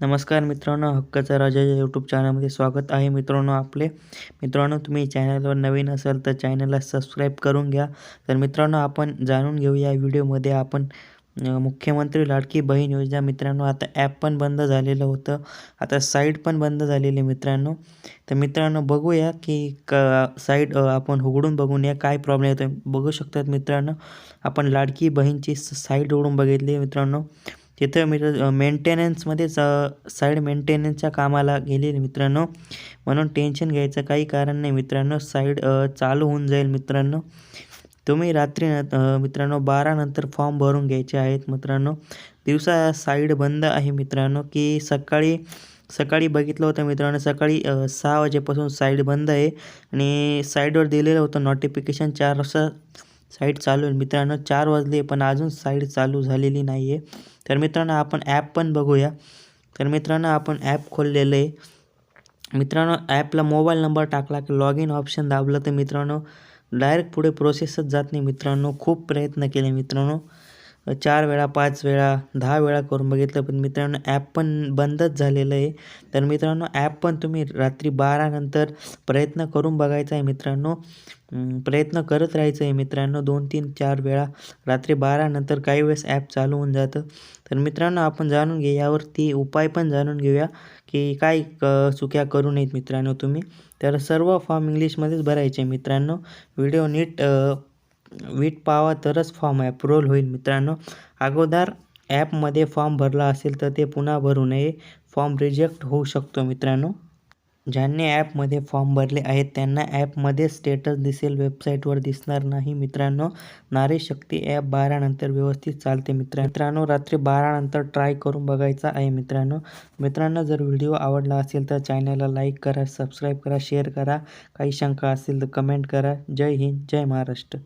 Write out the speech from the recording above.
नमस्कार मित्रांनो हक्काचा राजा या यूट्यूब चॅनलमध्ये स्वागत आहे. मित्रांनो आपले मित्रांनो तुम्ही चॅनलवर नवीन असाल तर चॅनलला सबस्क्राईब करून घ्या. तर मित्रांनो आपण जाणून घेऊ या व्हिडिओमध्ये आपण मुख्यमंत्री लाडकी बहीण योजना. मित्रांनो आता ॲप पण बंद झालेलं होतं. आता साईट पण बंद झालेली आहे मित्रांनो. तर मित्रांनो बघूया की क साईट आपण उघडून बघून या. काय प्रॉब्लेम येतो बघू शकतात मित्रांनो. आपण लाडकी बहीणची साईट उघडून बघितली मित्रांनो. तिथं मित्र मेंटेनन्समध्येच साईड मेंटेनन्सच्या कामाला गेलेले मित्रांनो. म्हणून टेन्शन घ्यायचं काही कारण नाही मित्रांनो. साईड चालू होऊन जाईल मित्रांनो. तुम्ही रात्री न- मित्रांनो बारानंतर फॉर्म भरून घ्यायचे आहेत मित्रांनो. दिवसा साईड बंद आहे मित्रांनो की सकाळी सकाळी बघितलं होतं मित्रांनो सकाळी सहा वाजेपासून साईड बंद आहे. आणि साईडवर दिलेलं होतं नोटिफिकेशन चार वाजता. साईट चालू आहे. मित्रांनो चार वाजले पण अजून साईट चालू झालेली नाही आहे तर मित्रांनो आपण ॲप पण बघूया. तर मित्रांनो आपण ॲप खोललेलं आहे. मित्रांनो ॲपला मोबाईल नंबर टाकला की लॉग इन ऑप्शन दाबलं तर मित्रांनो डायरेक्ट पुढे प्रोसेसच जात नाही. मित्रांनो खूप प्रयत्न केले मित्रांनो. चार वेळा पाच वेळा दहा वेळा करून बघितलं पण मित्रांनो ॲप पण बंदच झालेलं आहे. तर मित्रांनो ॲप पण तुम्ही रात्री बारानंतर प्रयत्न करून बघायचा आहे मित्रांनो. प्रयत्न करत राहायचं आहे मित्रांनो दोन तीन चार वेळा. रात्री बारानंतर काही वेळेस ॲप चालू होऊन जातं. तर मित्रांनो आपण जाणून घे यावरती उपाय पण जाणून घेऊया की काय क चुक्या करू नयेत मित्रांनो तुम्ही. तर सर्व फॉर्म इंग्लिशमध्येच भरायचे मित्रांनो. व्हिडिओ नीट वीट पावा तरच फॉर्म अप्रूव्हल होईल मित्रांनो. अगोदर ॲपमध्ये फॉर्म भरला असेल तर ते पुन्हा भरू नये. फॉर्म रिजेक्ट होऊ शकतो मित्रांनो. ज्यांनी ॲपमध्ये फॉर्म भरले आहेत त्यांना ॲपमध्ये स्टेटस दिसेल वेबसाईटवर दिसणार नाही मित्रांनो. नारी शक्ती ॲप बारानंतर व्यवस्थित चालते मित्र मित्रांनो रात्री बारानंतर ट्राय करून बघायचा आहे मित्रांनो. मित्रांनो जर व्हिडिओ आवडला असेल तर चॅनलला लाईक करा सबस्क्राईब करा शेअर करा. काही शंका असेल तर कमेंट करा. जय हिंद जय महाराष्ट्र.